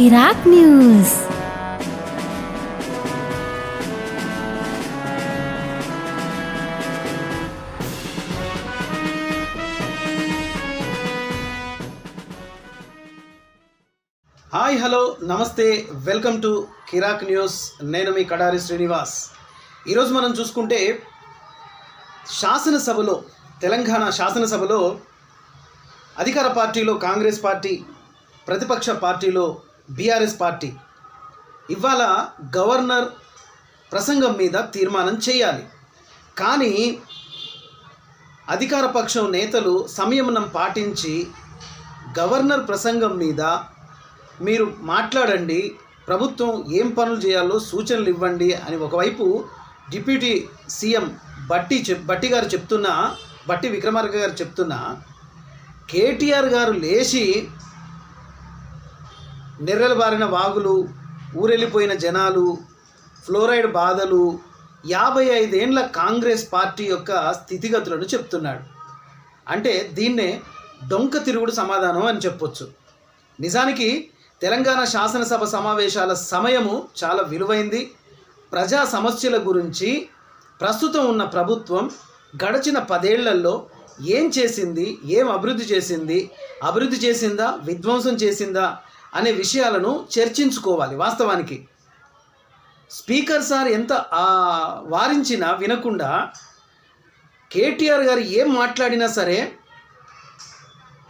కిరాక్ news. Hi hello నమస్తే welcome to Kirak news. నేను మీ కడారి శ్రీనివాస్. ఈరోజు మనం చూసుకుంటే శాసనసభలో తెలంగాణ శాసనసభలో అధికార పార్టీలో కాంగ్రెస్ పార్టీ ప్రతిపక్ష పార్టీలో బీఆర్ఎస్ పార్టీ. ఇవాళ గవర్నర్ ప్రసంగం మీద తీర్మానం చేయాలి. కానీ అధికార పక్షం నేతలు సంయమనం పాటించి గవర్నర్ ప్రసంగం మీద మీరు మాట్లాడండి ప్రభుత్వం ఏం పనులు చేయాలో సూచనలు ఇవ్వండి అని ఒకవైపు డిప్యూటీ సీఎం బట్టి చెప్ బట్టి గారు చెప్తున్నా బట్టి విక్రమార్క గారు చెప్తున్నా కేటీఆర్ గారు లేచి నెర్రెల బారిన వాగులు ఊరెళ్ళిపోయిన జనాలు ఫ్లోరైడ్ బాధలు యాభై ఐదేండ్ల కాంగ్రెస్ పార్టీ యొక్క స్థితిగతులను చెప్తున్నాడు. అంటే దీన్నే డొంక తిరుగుడు సమాధానం అని చెప్పొచ్చు. నిజానికి తెలంగాణ శాసనసభ సమావేశాల సమయము చాలా విలువైంది. ప్రజా సమస్యల గురించి ప్రస్తుతం ఉన్న ప్రభుత్వం గడిచిన పదేళ్ళలో ఏం చేసింది ఏం అభివృద్ధి చేసింది అభివృద్ధి చేసిందా విధ్వంసం చేసిందా అనే విషయాలను చర్చించుకోవాలి వాస్తవానికి. స్పీకర్ సార్ ఎంత వారించినా వినకుండా కేటీఆర్ గారు ఏం మాట్లాడినా సరే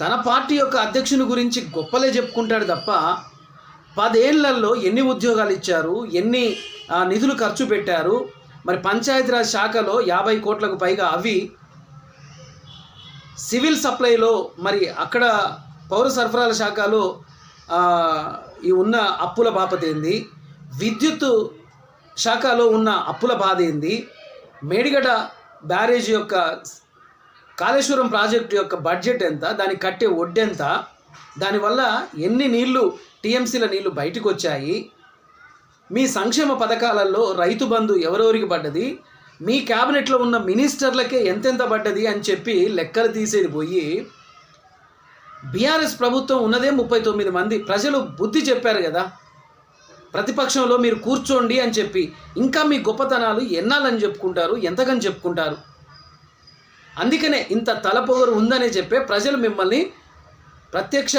తన పార్టీ యొక్క అధ్యక్షుని గురించి గొప్పలే చెప్పుకుంటాడు తప్ప పదేళ్ళలో ఎన్ని ఉద్యోగాలు ఇచ్చారు ఎన్ని నిధులు ఖర్చు పెట్టారు మరి పంచాయతీరాజ్ శాఖలో యాభై కోట్లకు పైగా అవి సివిల్ సప్లైలో మరి అక్కడ పౌర సరఫరాల శాఖలో ఈ ఉన్న అప్పుల బాపత ఏంది? విద్యుత్ శాఖలో ఉన్న అప్పుల బాధ ఏంది? మేడిగడ బ్యారేజ్ యొక్క కాళేశ్వరం ప్రాజెక్టు యొక్క బడ్జెట్ ఎంత? దాన్ని కట్టే వడ్డెంత దానివల్ల ఎన్ని నీళ్ళు టీఎంసీల నీళ్ళు బయటకు వచ్చాయి మీ సంక్షేమ పథకాలలో రైతు బంధు ఎవరెవరికి పడ్డది? మీ క్యాబినెట్లో ఉన్న మినిస్టర్లకే ఎంతెంత పడ్డది అని చెప్పి లెక్కలు తీసేది పోయి బీఆర్ఎస్ ప్రభుత్వం ఉన్నదే ముప్పై తొమ్మిది మంది. ప్రజలు బుద్ధి చెప్పారు కదా. ప్రతిపక్షంలో మీరు కూర్చోండి అని చెప్పి ఇంకా మీ గొప్పతనాలు ఎన్నాలని చెప్పుకుంటారు ఎంతకని చెప్పుకుంటారు? అందుకనే ఇంత తలపొగరు ఉందనే చెప్పే ప్రజలు మిమ్మల్ని ప్రత్యక్ష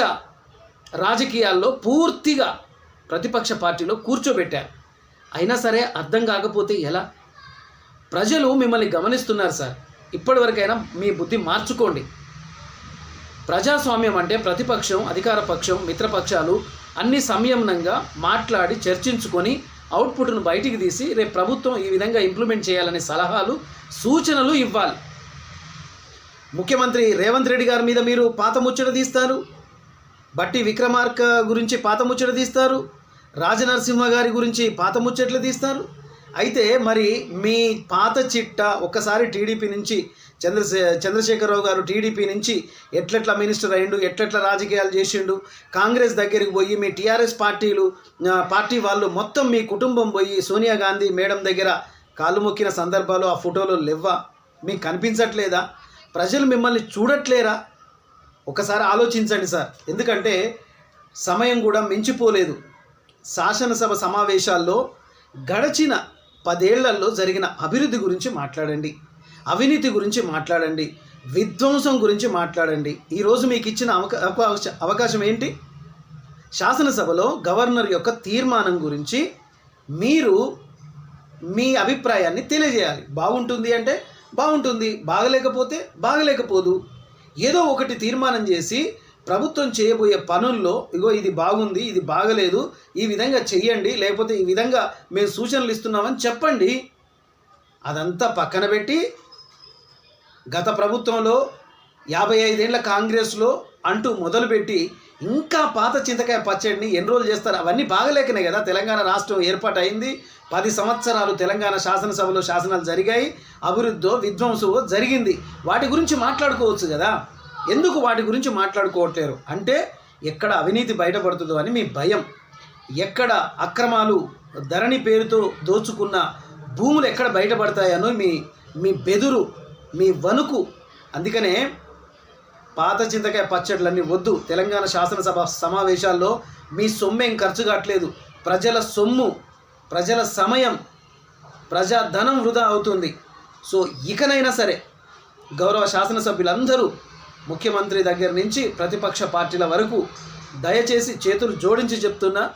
రాజకీయాల్లో పూర్తిగా ప్రతిపక్ష పార్టీలో కూర్చోబెట్టారు. అయినా సరే అర్థం కాకపోతే ఎలా? ప్రజలు మిమ్మల్ని గమనిస్తున్నారు సార్. ఇప్పటివరకైనా మీ బుద్ధి మార్చుకోండి. ప్రజాస్వామ్యం అంటే ప్రతిపక్షం అధికార పక్షం మిత్రపక్షాలు అన్ని సంయమనంగా మాట్లాడి చర్చించుకొని అవుట్పుట్ను బయటికి తీసి రేపు ప్రభుత్వం ఈ విధంగా ఇంప్లిమెంట్ చేయాలనే సలహాలు సూచనలు ఇవ్వాలి. ముఖ్యమంత్రి రేవంత్ రెడ్డి గారి మీద మీరు పాత ముచ్చట తీస్తారు? బట్టి విక్రమార్క గురించి పాత ముచ్చట తీస్తారు? రాజనరసింహ గారి గురించి పాత ముచ్చట్లు తీస్తారు? అయితే మరి మీ పాత చిట్ట ఒక్కసారి టీడీపీ నుంచి చంద్రశే చంద్రశేఖరరావు గారు టీడీపీ నుంచి ఎట్లెట్లా మినిస్టర్ అయ్యిండు ఎట్లెట్లా రాజకీయాలు చేసిండు కాంగ్రెస్ దగ్గరికి పోయి మీ టీఆర్ఎస్ పార్టీలు పార్టీ వాళ్ళు మొత్తం మీ కుటుంబం పోయి సోనియా గాంధీ మేడం దగ్గర కాలు మొక్కిన సందర్భాలు ఆ ఫోటోలు లేవా మీకు కనిపించట్లేదా? ప్రజలు మిమ్మల్ని చూడట్లేరా? ఒకసారి ఆలోచించండి సార్. ఎందుకంటే సమయం కూడా మించిపోలేదు. శాసనసభ సమావేశాల్లో గడచిన పదేళ్ళలో జరిగిన అభివృద్ధి గురించి మాట్లాడండి. అవినీతి గురించి మాట్లాడండి విధ్వంసం గురించి మాట్లాడండి. ఈరోజు మీకు ఇచ్చిన అవకా అవకాశ అవకాశం ఏంటి? శాసనసభలో గవర్నర్ యొక్క తీర్మానం గురించి మీరు మీ అభిప్రాయాన్ని తెలియజేయాలి. బాగుంటుంది అంటే బాగుంటుంది బాగలేకపోతే బాగలేకపోదు. ఏదో ఒకటి తీర్మానం చేసి ప్రభుత్వం చేయబోయే పనుల్లో ఇగో ఇది బాగుంది ఇది బాగలేదు ఈ విధంగా చెయ్యండి లేకపోతే ఈ విధంగా మేము సూచనలు ఇస్తున్నామని చెప్పండి. అదంతా పక్కన పెట్టి గత ప్రభుత్వంలో యాభై ఐదేళ్ళ కాంగ్రెస్లో అంటూ మొదలుపెట్టి ఇంకా పాత చింతకాయ పచ్చడిని ఎన్ని రోజులు చేస్తారు? అవన్నీ బాగలేకనే కదా. తెలంగాణ రాష్ట్రం ఏర్పాటు అయింది పది సంవత్సరాలు తెలంగాణ శాసనసభలో శాసనాలు జరిగాయి. అభివృద్ధో విధ్వంసమో జరిగింది. వాటి గురించి మాట్లాడుకోవచ్చు కదా. ఎందుకు వాటి గురించి మాట్లాడుకోవట్లేరు? అంటే ఎక్కడ అవినీతి బయటపడుతుందో అని మీ భయం. ఎక్కడ అక్రమాలు ధరణి పేరుతో దోచుకున్న భూములు ఎక్కడ బయటపడతాయనో మీ మీ బెదురు మీ వణుకు. అందుకనే పాత చింతకాయ పచ్చళ్ళన్నీ వద్దు. తెలంగాణ శాసనసభ సమావేశాల్లో మీ సొమ్మేం ఖర్చు కావట్లేదు ప్రజల సొమ్ము ప్రజల సమయం ప్రజా ధనం వృధా అవుతుంది. సో ఇకనైనా సరే గౌరవ శాసనసభ్యులందరూ ముఖ్యమంత్రి దగ్గర నుంచి ప్రతిపక్ష పార్టీల వరకు దయచేసి చేతులు జోడించి చెప్తున్నా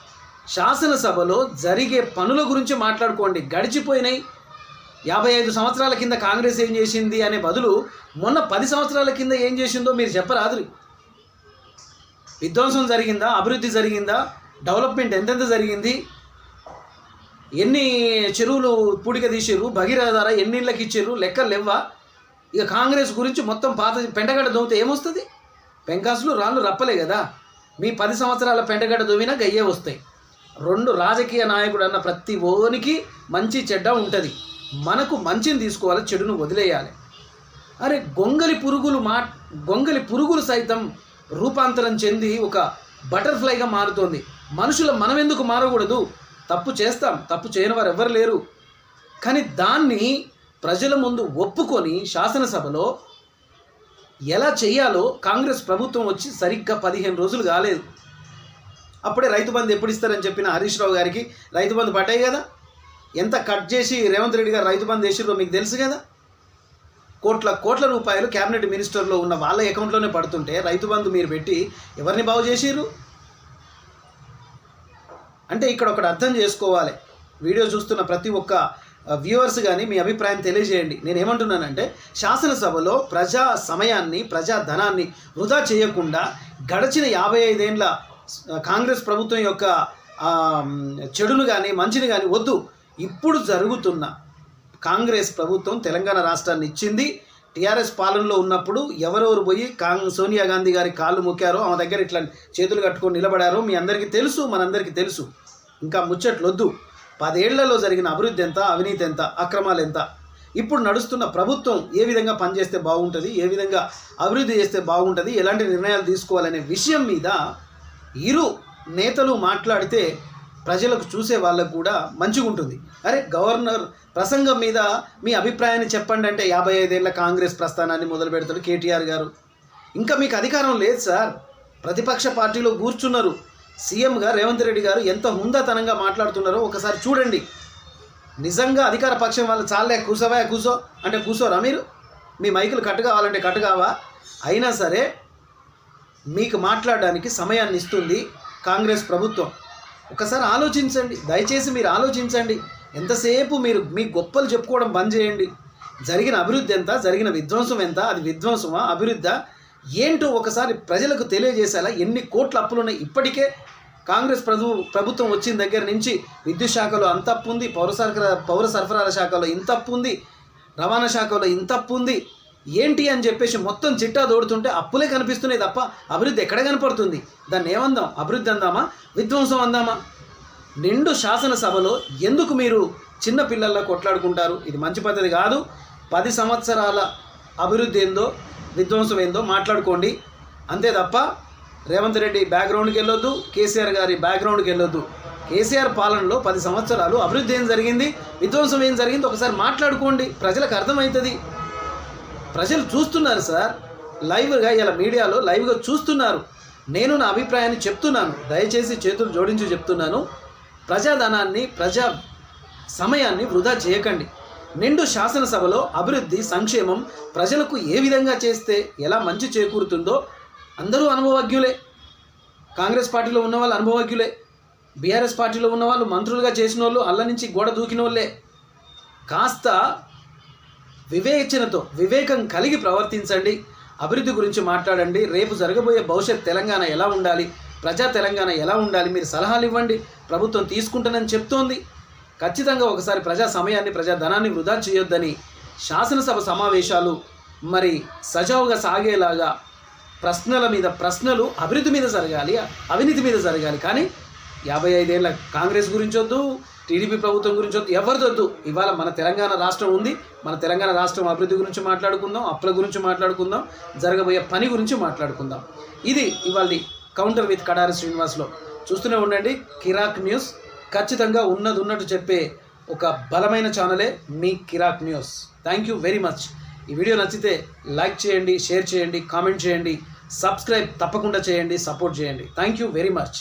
శాసనసభలో జరిగే పనుల గురించి మాట్లాడుకోండి. గడిచిపోయినాయి. యాభై ఐదు సంవత్సరాల కింద కాంగ్రెస్ ఏం చేసింది అనే బదులు మొన్న పది సంవత్సరాల కింద ఏం చేసిందో మీరు చెప్పరాదురి. విధ్వంసం జరిగిందా? అభివృద్ధి జరిగిందా? డెవలప్మెంట్ ఎంతెంత జరిగింది? ఎన్ని చెరువులు పూడిక తీసారు భగీరథ ఎన్ని ఇళ్ళకి ఇచ్చిర్రు? లెక్కలు లేవా ఇక కాంగ్రెస్ గురించి మొత్తం పాత పెంటగడ్డ దోమితే ఏమొస్తుంది? పెంకాసులు రాళ్ళు రప్పలే కదా. మీ పది సంవత్సరాల పెంటగడ్డ దొవినా గయ్యే వస్తాయి. రెండు రాజకీయ నాయకుడు అన్న ప్రతి ఓనికి మంచి చెడ్డ ఉంటుంది. మనకు మంచిని తీసుకోవాలి చెడును వదిలేయాలి. అరే గొంగలి పురుగులు మా గొంగలి పురుగులు సైతం రూపాంతరం చెంది ఒక బటర్ఫ్లైగా మారుతోంది. మనుషుల మనం ఎందుకు మారకూడదు? తప్పు చేస్తాం తప్పు చేయని వారు ఎవ్వరు లేరు. కానీ దాన్ని ప్రజల ముందు ఒప్పుకొని శాసనసభలో ఎలా చేయాలో కాంగ్రెస్ ప్రభుత్వం వచ్చి సరిగ్గా పదిహేను రోజులు కాలేదు. అప్పుడే రైతు బంధు ఎప్పుడు ఇస్తారని చెప్పిన హరీష్ రావు గారికి రైతు బంధు పట్టాయి కదా? ఎంత కట్ చేసి రేవంత్ రెడ్డి గారు రైతు బంధు చేసిరో మీకు తెలుసు కదా? కోట్ల కోట్ల రూపాయలు క్యాబినెట్ మినిస్టర్లో ఉన్న వాళ్ళ అకౌంట్లోనే పడుతుంటే రైతు బంధు మీరు పెట్టి ఎవరిని బాగు చేసిర్రు? అంటే ఇక్కడ ఒకటి అర్థం చేసుకోవాలి. వీడియో చూస్తున్న ప్రతి ఒక్క వ్యూవర్స్ కానీ మీ అభిప్రాయం తెలియజేయండి. నేను ఏమంటున్నానంటే శాసనసభలో ప్రజా సమయాన్ని ప్రజా ధనాన్ని వృధా చేయకుండా గడిచిన యాభై ఐదేండ్ల కాంగ్రెస్ ప్రభుత్వం యొక్క చెడును కానీ మంచిని కానీ వద్దు. ఇప్పుడు జరుగుతున్న కాంగ్రెస్ ప్రభుత్వం తెలంగాణ రాష్ట్రాన్ని ఇచ్చింది. టీఆర్ఎస్ పాలనలో ఉన్నప్పుడు ఎవరెవరు పోయి కాంగ్ సోనియా గాంధీ గారి కాళ్ళు మొక్కారో ఆమె దగ్గర ఇట్లా చేతులు కట్టుకొని నిలబడారో మీ అందరికీ తెలుసు మనందరికీ తెలుసు. ఇంకా ముచ్చట్లొద్దు. పదేళ్ళలో జరిగిన అభివృద్ధి ఎంత అవినీతి ఎంత అక్రమాలు ఎంత? ఇప్పుడు నడుస్తున్న ప్రభుత్వం ఏ విధంగా పనిచేస్తే బాగుంటుంది ఏ విధంగా అభివృద్ధి చేస్తే బాగుంటుంది ఎలాంటి నిర్ణయాలు తీసుకోవాలనే విషయం మీద ఇరు నేతలు మాట్లాడితే ప్రజలకు చూసే వాళ్ళకు కూడా మంచిగా ఉంటుంది అరే గవర్నర్ ప్రసంగం మీద మీ అభిప్రాయాన్ని చెప్పండి అంటే యాభై ఐదేళ్ళ కాంగ్రెస్ ప్రస్థానాన్ని మొదలు పెడతాడు కేటీఆర్ గారు. ఇంకా మీకు అధికారం లేదు సార్. ప్రతిపక్ష పార్టీలో కూర్చున్నారు. సీఎంగా రేవంత్ రెడ్డి గారు ఎంత హుందాతనంగా మాట్లాడుతున్నారో ఒకసారి చూడండి. నిజంగా అధికార పక్షం వాళ్ళు చాలే కూసవా కూసో? అంటే కూసోరా మీరు? మీ మైకులు కట్టు కావాలంటే కట్టు కావా? అయినా సరే మీకు మాట్లాడడానికి సమయాన్ని ఇస్తుంది కాంగ్రెస్ ప్రభుత్వం. ఒకసారి ఆలోచించండి. దయచేసి మీరు ఆలోచించండి. ఎంతసేపు మీరు మీ గొప్పలు చెప్పుకోవడం బంద్ చేయండి. జరిగిన అభివృద్ధి ఎంత? జరిగిన విధ్వంసం ఎంత? అది విధ్వంసమా? అభివృద్ధా? ఏంటో ఒకసారి ప్రజలకు తెలియజేసేలా ఎన్ని కోట్ల అప్పులు ఉన్నాయి ఇప్పటికే కాంగ్రెస్ ప్రభు ప్రభుత్వం వచ్చిన దగ్గర నుంచి విద్యుత్ శాఖలో అంత అప్పు ఉంది పౌర సరఫరా పౌర సరఫరాల శాఖలో ఇంత అప్పు ఉంది రవాణా శాఖలో ఇంత అప్పు ఉంది ఏంటి అని చెప్పేసి మొత్తం చిట్టా దోడుతుంటే అప్పులే కనిపిస్తున్నాయి తప్ప అభివృద్ధి ఎక్కడ కనపడుతుంది? దాన్ని ఏమందాం? అభివృద్ధి అందామా? విధ్వంసం అందామా? నిండు శాసనసభలో ఎందుకు మీరు చిన్న పిల్లల్లో కొట్లాడుకుంటారు? ఇది మంచి పద్ధతి కాదు. పది సంవత్సరాల అభివృద్ధి ఏందో విధ్వంసం ఏందో మాట్లాడుకోండి. అంతే తప్ప రేవంత్ రెడ్డి బ్యాక్గ్రౌండ్కి వెళ్ళొద్దు కేసీఆర్ గారి బ్యాక్గ్రౌండ్కి వెళ్ళొద్దు. కేసీఆర్ పాలనలో పది సంవత్సరాలు అభివృద్ధి ఏం జరిగింది? విధ్వంసం ఏం జరిగింది? ఒకసారి మాట్లాడుకోండి. ప్రజలకు అర్థమవుతుంది. ప్రజలు చూస్తున్నారు సార్. లైవ్గా ఇలా మీడియాలో లైవ్గా చూస్తున్నారు. నేను నా అభిప్రాయాన్ని చెప్తున్నాను. దయచేసి చేతులు జోడించి చెప్తున్నాను. ప్రజాధనాన్ని ప్రజా సమయాన్ని వృధా చేయకండి. నిండు శాసనసభలో అభివృద్ధి సంక్షేమం ప్రజలకు ఏ విధంగా చేస్తే ఎలా మంచి చేకూరుతుందో అందరూ అనుభవజ్ఞులే. కాంగ్రెస్ పార్టీలో ఉన్న వాళ్ళు అనుభవజ్ఞులే. బీఆర్ఎస్ పార్టీలో ఉన్న వాళ్ళు మంత్రులుగా చేసిన వాళ్ళు అల్ల నుంచి గోడ దూకిన వాళ్ళే కాస్త వివేచనతో వివేకం కలిగి ప్రవర్తించండి. అభివృద్ధి గురించి మాట్లాడండి. రేపు జరగబోయే భవిష్యత్ తెలంగాణ ఎలా ఉండాలి? ప్రజా తెలంగాణ ఎలా ఉండాలి? మీరు సలహాలు ఇవ్వండి. ప్రభుత్వం తీసుకుంటానని చెప్తోంది. ఖచ్చితంగా ఒకసారి ప్రజా సమయాన్ని ప్రజా ధనాన్ని వృధా చేయొద్దని శాసనసభ సమావేశాలు మరి సజావుగా సాగేలాగా ప్రశ్నల మీద ప్రశ్నలు అభివృద్ధి మీద జరగాలి అవినీతి మీద జరగాలి. కానీ యాభై ఐదేళ్ళ కాంగ్రెస్ గురించి వద్దు. టీడీపీ ప్రభుత్వం గురించి వద్దు ఎవరిదొద్దు ఇవాళ మన తెలంగాణ రాష్ట్రం ఉంది. మన తెలంగాణ రాష్ట్రం అభివృద్ధి గురించి మాట్లాడుకుందాం అప్పుల గురించి మాట్లాడుకుందాం జరగబోయే పని గురించి మాట్లాడుకుందాం. ఇది ఇవాళ కౌంటర్ విత్ కడారి శ్రీనివాస్లో. చూస్తూనే ఉండండి కిరాక్ న్యూస్ ఖచ్చితంగా ఉన్నది ఉన్నట్టు చెప్పే ఒక బలమైన ఛానలే మీ Kirak news. Thank you very much ఈ వీడియో నచ్చితే లైక్ చేయండి షేర్ చేయండి కామెంట్ చేయండి సబ్స్క్రైబ్ తప్పకుండా చేయండి సపోర్ట్ చేయండి. Thank you very much